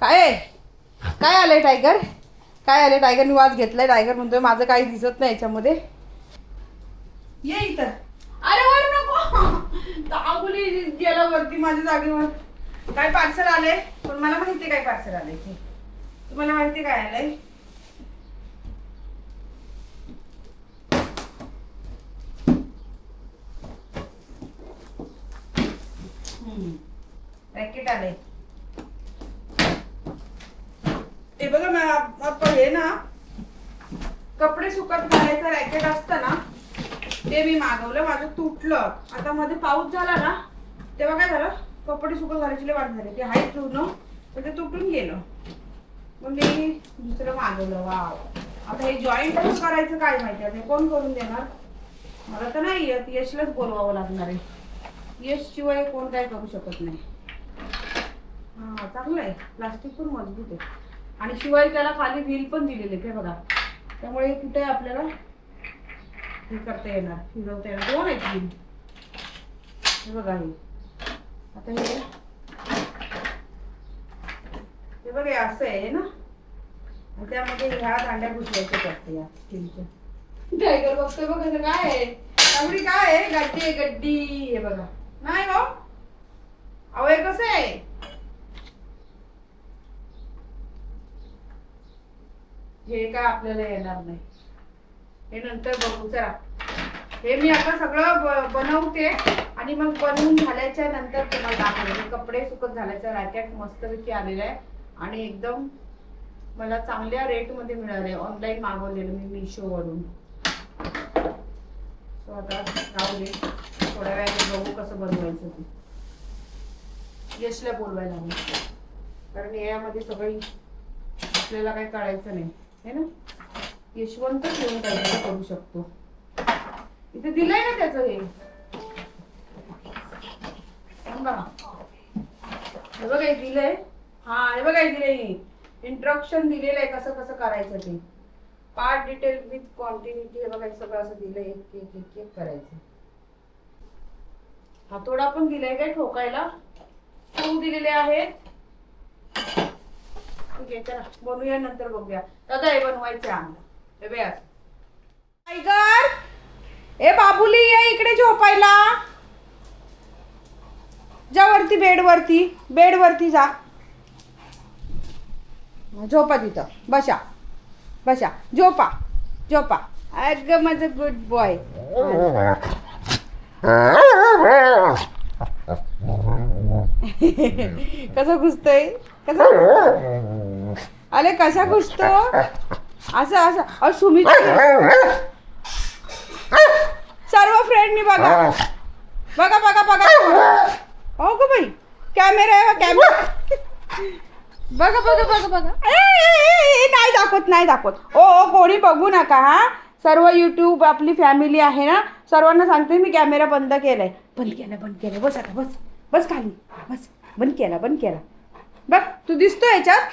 काय आहे? काय आलंय टायगर काय आले टायगरनी वाज घेतलाय. टायगर म्हणतोय माझं काही दिसत नाही याच्यामध्ये. ये इथं. अरे वर नको. दाबुली गेला वरती माझ्या जागेवर. काय पार्सल आलंय? पण मला माहिती काय पार्सल आलंय ते. तुम्हाला माहिती काय आलंय? रॅकेट आलंय. हे ना कपडे सुकत घालायचं रॅकेट असतं ना ते मी मागवलं माझं तुटलं. आता मध्ये पाऊस झाला ना तेव्हा काय झालं? कपडे सुकत घालायची वाट झाली. ते हाईट ठेवणं तर ते तुटून गेलं. मग मी दुसरं मागवलं. वाव. आता हे जॉईंट करायचं काय माहिती? आता कोण करून देणार? मला तर नाही येत. यशलाच बोलवावं लागणार आहे. यश शिवाय कोण काय करू शकत नाही. हा चांगलं आहे. प्लास्टिक पण मजबूत आहे. आणि शिवाय त्याला खाली व्हील पण दिलेले ते बघा. त्यामुळे कुठे आपल्याला हे करता येणार फिरवता येणार. दोन आहेत व्हील. हे बघा हे. आता हे हे बघा हे असं आहे ना? त्यामध्ये ह्या दांड्या घुसवायच्या करते या स्टीलच्या. टायगर बघतोय बघा काय आहे. तांबडी काय आहे? गड्डी आहे गड्डी. हे बघा. नाही हो. अहो हे कसं आहे? हे काय आपल्याला येणार नाही. हे नंतर बघू चला हे मी आता सगळं ब- बनवते आणि मग बनवून झाल्याच्यानंतर तुम्हाला दाखवते. कपडे सुकत झाल्याच्या रॅकेट मस्तपैकी आलेलं आहे. आणि एकदम मला चांगल्या रेटमध्ये मिळाले. ऑनलाईन मागवलेलं मी मिशोवरून सो आता राहू दे. थोड्या वेळाने बघू कसं बनवायचं ते. यशला बोलवायला हवं. कारण यामध्ये सगळी आपल्याला काही कळायचं नाही. है ना? यशवंत घेऊन काहीतरी करू शकतो. इथे दिलंय ना त्याचं हे. सांगा. हे बघा दिलंय. हा हे बघा हे दिलंय. इंट्रक्शन दिलेलं आहे कसं कसं करायचं ते. पार्ट डिटेल विथ क्वांटिटी हे बघा सगळं असं दिलंय. एक एक एक एक करायचं. हातोडा पण दिलाय काय ठोकायला? टूल दिलेले आहेत. आहे चला बनवूया नंतर बघूया. दादा हे बनवायचं आम्हाला. टायगर ए बाबुली ये इकडे झोपायला. जा वरती बेड वरती बेड वरती जा. झोपा तिथं. बसा. बसा. झोपा. झोपा. अग माझं गुड बॉय कसं घुसतोय? कसं अरे कसा घुसतो असं असं. अहो सुमित. सर्व फ्रेंडनी बघा. बघा बघा बघा. हो ग बाई. कॅमेरा आहे हो, कॅमेरा बघा बघा बघा बघा. नाही दाखवत नाही दाखवत. ओ ओ कोणी बघू नका हा. सर्व यूट्यूब आपली फॅमिली आहे ना? सर्वांना सांगते मी कॅमेरा बंद केलाय. बंद केला बंद केला. बस आता बस. बस खाली. बस. बंद केला बंद केला. बघ तू दिसतो याच्यात?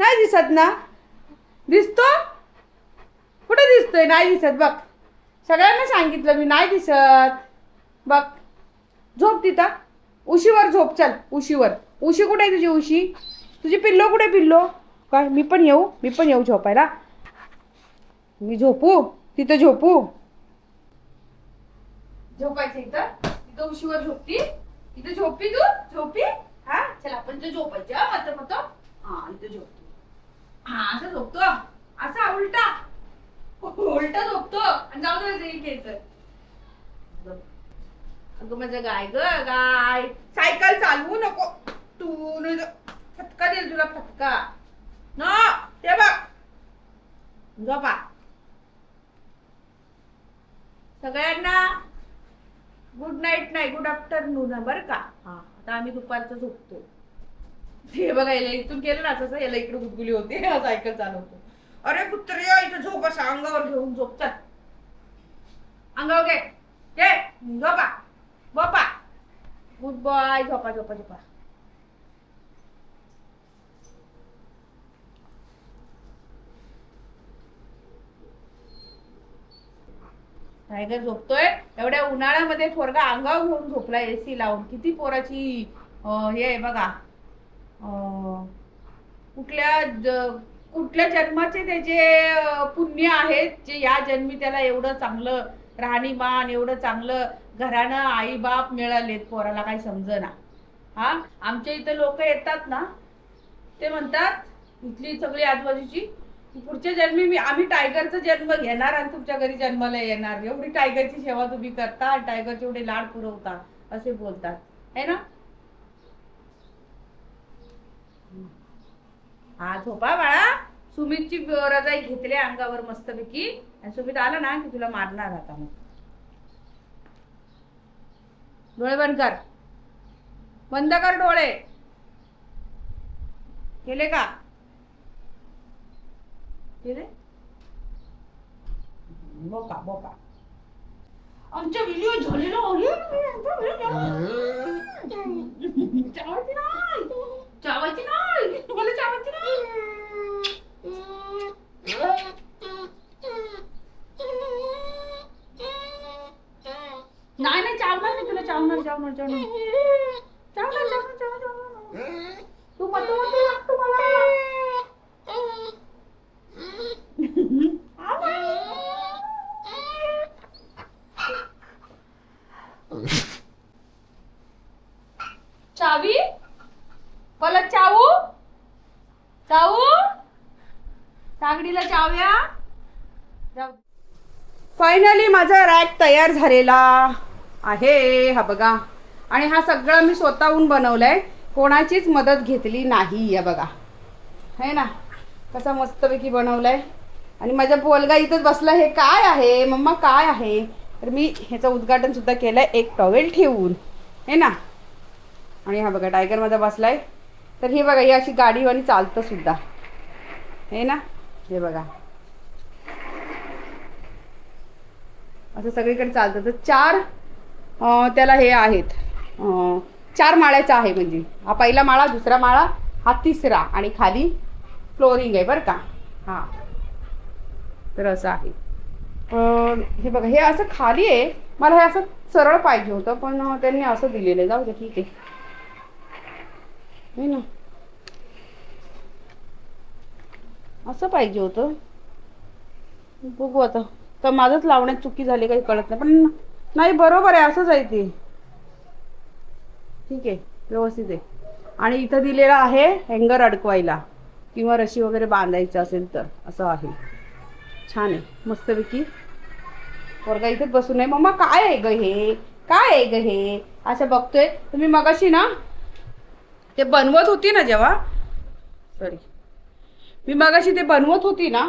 नाही दिसत ना? दिसतो? कुठे दिसतोय? नाही दिसत बघ. सगळ्यांना सांगितलं मी नाही दिसत. बघ. झोप तिथं. उशीवर झोप चल उशीवर. उशी कुठे आहे तुझी उशी? तुझी पिल्लो कुठे पिल्लो? काय मी पण येऊ? मी पण येऊ झोपायला? मी झोपू? तिथं झोपू? झोपायचं इथं? तिथं उशीवर झोपती? तिथं झोपी तू? झोपी? हा? चल आपण तिथं झोपायचं मत मत हा इथं झोपतो. हा असं झोपतो? असा उलटा. उलटा झोपतो. आणि जाऊ दे जाईल घ्यायचं. अगं माझं गाय ग गाय. सायकल चालवू नको. तू फटका देईल तुला फटका. न ते बघ. झोपा. सगळ्यांना गुड नाईट नाही गुड आफ्टरनून बरं का? हा. आता आम्ही दुपारचं झोपतो. हे बघा याला इथून केलं ना असं याला इकडे गुदगुली होते. हा सायकल चालवतो अरे कुत्रे इथं झोप असा अंगावर घेऊन झोप चल. अंगावर घे. घे. झोपा. झोपा. गुड बाय झोपा झोपा झोपा. टायगर झोपतोय. एवढ्या उन्हाळ्यामध्ये पोरगा अंगावर घेऊन झोपला एसी लावून. किती पोराची हे बघा. कुठल्या ज- कुठल्या जन्माचे त्याचे पुण्य आहेत जे या जन्मी त्याला एवढं चांगलं राहणीमान एवढं चांगलं घरानं आई बाप मिळालेत पोराला काही समजना. हा? आमच्या इथं लोक येतात ना ते म्हणतात इथली सगळी आजूबाजूची पुढच्या जन्मी मी आम्ही टायगरचा जन्म घेणार आणि तुमच्या घरी जन्माला येणार. एवढी टायगरची सेवा तुम्ही करता टायगरचे एवढे लाड पुरवता असे बोलतात. है ना? हा झोपा बाळा. सुमितची रजाई घेतली अंगावर मस्तपैकी. आणि सुमित आला ना की तुला मारणार आता मग. डोळे बंद कर. बंद कर डोळे. केले का? केले? बोका बोका. आमचा व्हिडिओ झालेला आहे. आमचा व्हिडिओ चावायची नाही चावायची नाही मला चावायची नाही नाही नाही चावणार नाही तुला चावणार चावणार चावणार चावणार चावणार चावणार चावणार तू म्हणतो म्हणतो लागतो मला तयार झालेला आहे हा बघा. आणि हा सगळं मी स्वतःहून बनवलं आहे कोणाचीच मदत घेतली नाही या बघा. है ना? कसा मस्तपैकी बनवलाय. आणि माझ्या पोलगा इथंच बसला हे काय आहे? मम्मा काय आहे? तर मी ह्याचं उद्घाटनसुद्धा केलं केलंय एक टॉवेल ठेवून. है ना? आणि हा बघा टायगर माझा आहे तर हे बघा ही अशी गाडीवाणी चालतं सुद्धा. हे ना? हे बघा. असं सगळीकडे चालतं. तर चार त्याला हे आहेत. चार माळ्याचा आहे म्हणजे. हा पहिला माळा दुसरा माळा हा तिसरा आणि खाली फ्लोरिंग आहे बरं का? हां. तर असं आहे. हे बघा हे असं खाली आहे. मला हे असं सरळ पाहिजे होतं पण त्यांनी असं दिलेलं आहे. जाऊ दे ठीक आहे. हे ना. असं पाहिजे होतं. बघू आता. तर माझंच लावण्यात चुकी झाली काही कळत नाही. पण नाही बरोबर आहे असंच आहे ते. ठीक आहे व्यवस्थित आहे. आणि इथं दिलेलं आहे हँगर अडकवायला किंवा रशी वगैरे बांधायचं असेल तर असं आहे. छान आहे मस्तपैकी. पोरगा इथेच बसून आहे. मम्मा काय आहे ग हे? काय आहे ग हे? असं बघतोय. तुम्ही मगाशी ना ते बनवत होती ना जेव्हा? सॉरी मी मगाशी ते बनवत होती ना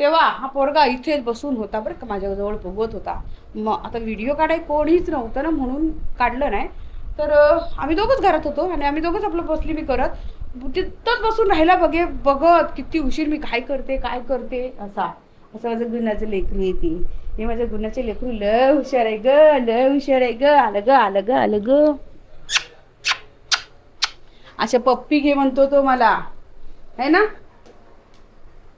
तेव्हा हा पोरगा इथेच बसून होता बरं का माझ्याजवळ बघत होता. मग आता व्हिडिओ काढाय कोणीच नव्हतं ना म्हणून काढलं नाही. तर आम्ही दोघंच घरात होतो आणि आम्ही दोघंच आपलं बसली मी करत. तिथंच बसून राहिला बघे बघत किती उशीर मी काय करते काय करते असा. असं माझं गुन्ह्याचं लेकरू येते हे माझ्या गुन्ह्याचे लेकरू ल हुशार आहे ग ल हुशार आहे ग. आलं ग आलं ग आलं ग. अशा पप्पी घे म्हणतो तो मला. है ना?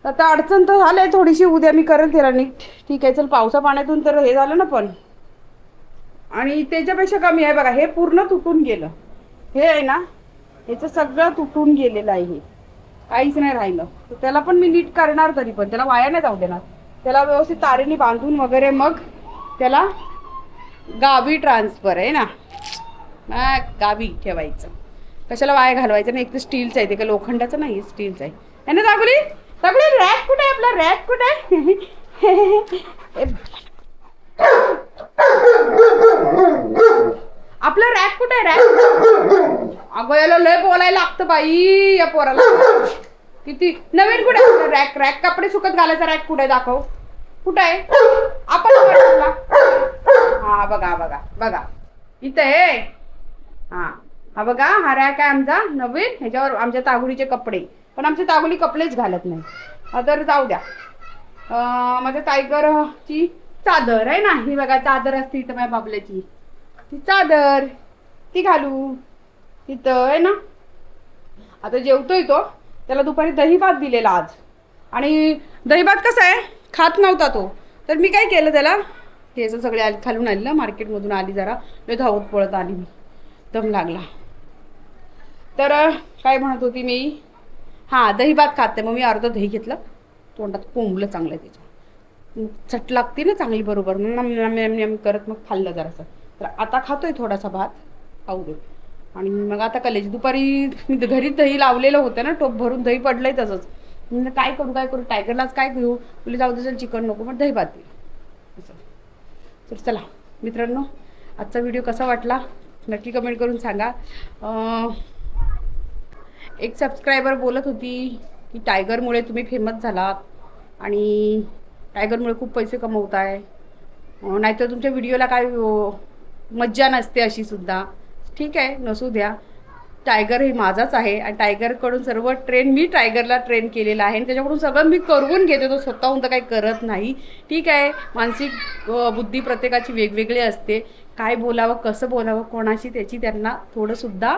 आता अडचण तर झालंय थोडीशी उद्या मी करेल तिला नीट ठीक आहे चल पावसा पाण्यातून तर हे झालं ना पण. आणि त्याच्यापेक्षा कमी आहे बघा हे पूर्ण तुटून गेलं. हे आहे ना ह्याचं सगळं तुटून गेलेलं आहे हे. काहीच नाही राहिलं. तर त्याला पण मी नीट करणार तरी पण. त्याला वाया नाही जाऊ देणार. त्याला व्यवस्थित तारेने बांधून वगैरे मग त्याला गावी ट्रान्सफर आहे ना. हा, गावी ठेवायचं. कशाला वाया घालवायचं नाही. एक तर स्टीलचं आहे ते का लोखंडाचं नाही स्टीलचं आहे. ना दागुली दागुली रॅक कुठे आहे आपला? रॅक कुठे आहे? आपलं रॅक कुठे आहे? रॅक अगं याला लय बोलायला लागतं बाई या पोराला. किती? नवीन कुठे आहे रॅक? रॅक कपडे सुकत घालायचा रॅक कुठे दाखव. कुठं आहे? आपण हा बघा बघा बघा. इथं आहे. हा. हा बघा हा रॅक आहे आमचा नवीन. ह्याच्यावर आमच्या तागुडीचे कपडे. पण आमचे तागोली कपडेच घालत नाही. तर जाऊ द्या. माझ्या टायगरची चादर आहे ना? ही बघा चादर असते इथं माझ्या बाबल्याची. ती चादर ती घालू. तिथं आहे ना? आता जेवतोय तो. त्याला दुपारी दही भात दिलेला आज. आणि दही भात कसा आहे? खात नव्हता तो. तर मी काय केलं त्याला? त्याचं सगळे आली खालून आली ना मार्केटमधून आली जरा. मी धावत पळत आली मी. दम लागला. तर काय म्हणत होती मी? हां दही भात खाते. मग मी अर्धं दही घेतलं. तोंडात कोंबलं चांगलं त्याच्या चट लागते ना चांगली बरोबर. मग नम नम नम नम करत मग खाल्लं जरासं. तर आता खातोय थोडासा भात खाऊ दे आणि मग आता कलेज दुपारी मी घरी दही लावलेलं होतं ना टोप भरून दही पडलंय तसंच. म्हणलं काय करू काय करू? टायगरलाच काय घेऊ? तुला जाऊ दे चिकन नको. मग दही भात दे असं. तर चला मित्रांनो आजचा व्हिडिओ कसा वाटला? नक्की कमेंट करून सांगा. एक सबस्क्रायबर बोलत होती की टायगरमुळे तुम्ही फेमस झालात आणि टायगरमुळे खूप पैसे कमवताय. आहे नाहीतर तुमच्या व्हिडिओला काय मज्जा नसते अशी सुद्धा. ठीक आहे नसू द्या. टायगर हे माझाच आहे आणि टायगरकडून सर्व ट्रेन मी टायगरला ट्रेन केलेला आहे आणि त्याच्याकडून सगळं मी करून घेते. तो स्वतःहून तर काही करत नाही. ठीक आहे मानसिक बुद्धी प्रत्येकाची वेगवेगळी असते. काय बोलावं कसं बोलावं कोणाशी त्याची त्यांना थोडंसुद्धा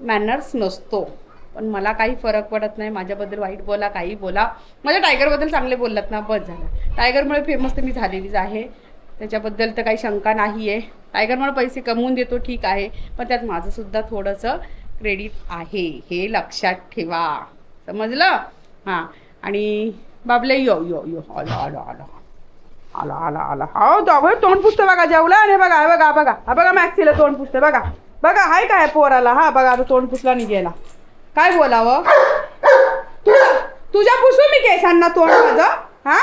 मॅनर्स नसतो. पण मला काही फरक पडत नाही माझ्याबद्दल वाईट बोला काही बोला. माझ्या टायगरबद्दल चांगले बोललात ना बस झालं. टायगरमुळे फेमस तर मी झालेलीच आहे. त्याच्याबद्दल तर काही शंका नाही आहे टायगरमुळे पैसे कमवून देतो ठीक आहे. पण त्यात माझंसुद्धा थोडंसं क्रेडिट आहे. हे लक्षात ठेवा. समजलं? हां. आणि बाबले यो यो यो. आलो आलो आलो. आला आला आला. हो दोघं तोंड पुसतं बघा जेवला. आणि बघा हे बघा बघा. हा बघा मॅक्सीला तोंड पुसतं बघा. बघा हाय काय पोराला. हा बघा आता तोंड पुसला नाही गेला. काय बोलावं? तुझ्या तुझ्या पुसू मी केसांना तोंड माझं हा?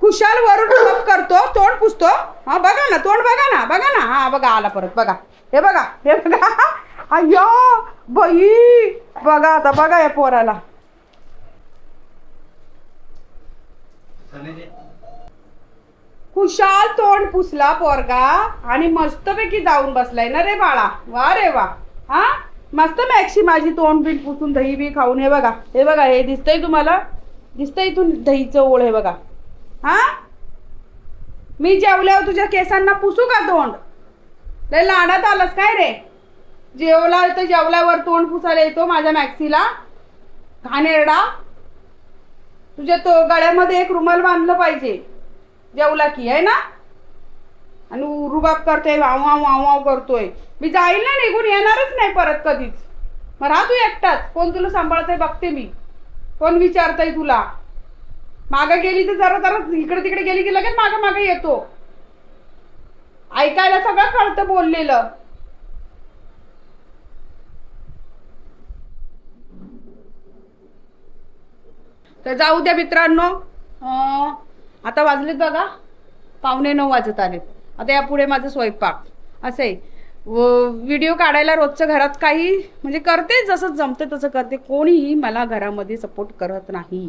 खुशाल वरून टप करतो तोंड पुसतो. हा बघा ना तोंड बघा ना बघा ना. हा बघा आला परत बघा. हे बघा हे बघा. अय्यो बाई बघा आता बघा या पोराला. खुशाल तोंड पुसला पोरगा आणि मस्तपैकी जाऊन बसलाय ना रे बाळा. वा रे वा. हा? मस्त मॅक्सी माझी तोंड बीट पुसून दही बी खाऊन हे बघा हे बघा हे दिसतंय तुम्हाला? दिसतंय इथून दहीचं ओळ हे बघा. हा? मी जेवल्यावर तुझ्या केसांना पुसू का तोंड? लय लाडात आलास काय रे? जेवला तर जेवल्यावर तोंड पुसायला येतो माझ्या मॅक्सीला? घाणेरडा तुझ्या तो गळ्यामध्ये एक रुमाल बांधलं पाहिजे. जेवला की आहे ना? आणि रुबाब करतोय वाव वाव वाव वाव करतोय. मी जाईल ना निघून येणारच नाही परत कधीच. मग राहा तू एकटाच. कोण तुला सांभाळतंय बघते मी. कोण विचारतंय तुला? मागं गेली तर जरा जरा इकडे तिकडे गेली की लगेच मागं मागं येतो. ऐकायला सगळं कळतं बोललेलं. तर जाऊ द्या मित्रांनो. आता वाजलेत बघा. पावणे नऊ वाजत आलेत. आता यापुढे माझं स्वयंपाक. असं आहे. व व्हिडिओ काढायला रोजचं घरात काही म्हणजे करते जसं जमते तसं करते. कोणीही मला घरामध्ये सपोर्ट करत नाही.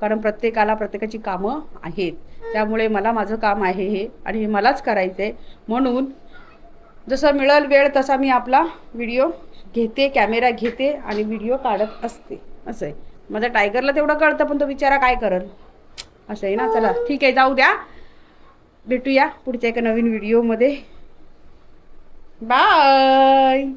कारण प्रत्येकाला प्रत्येकाची कामं आहेत. त्यामुळे मला माझं काम आहे हे आणि हे मलाच करायचं आहे म्हणून जसं मिळेल वेळ तसा मी आपला व्हिडिओ घेते कॅमेरा घेते आणि व्हिडिओ काढत असते. असं आहे. माझ्या टायगरला तेवढं कळतं पण तो बिचारा काय करल? असं आहे ना? चला ठीक आहे. जाऊ द्या. भेटूया पुढच्या एका नवीन व्हिडिओमध्ये. बाय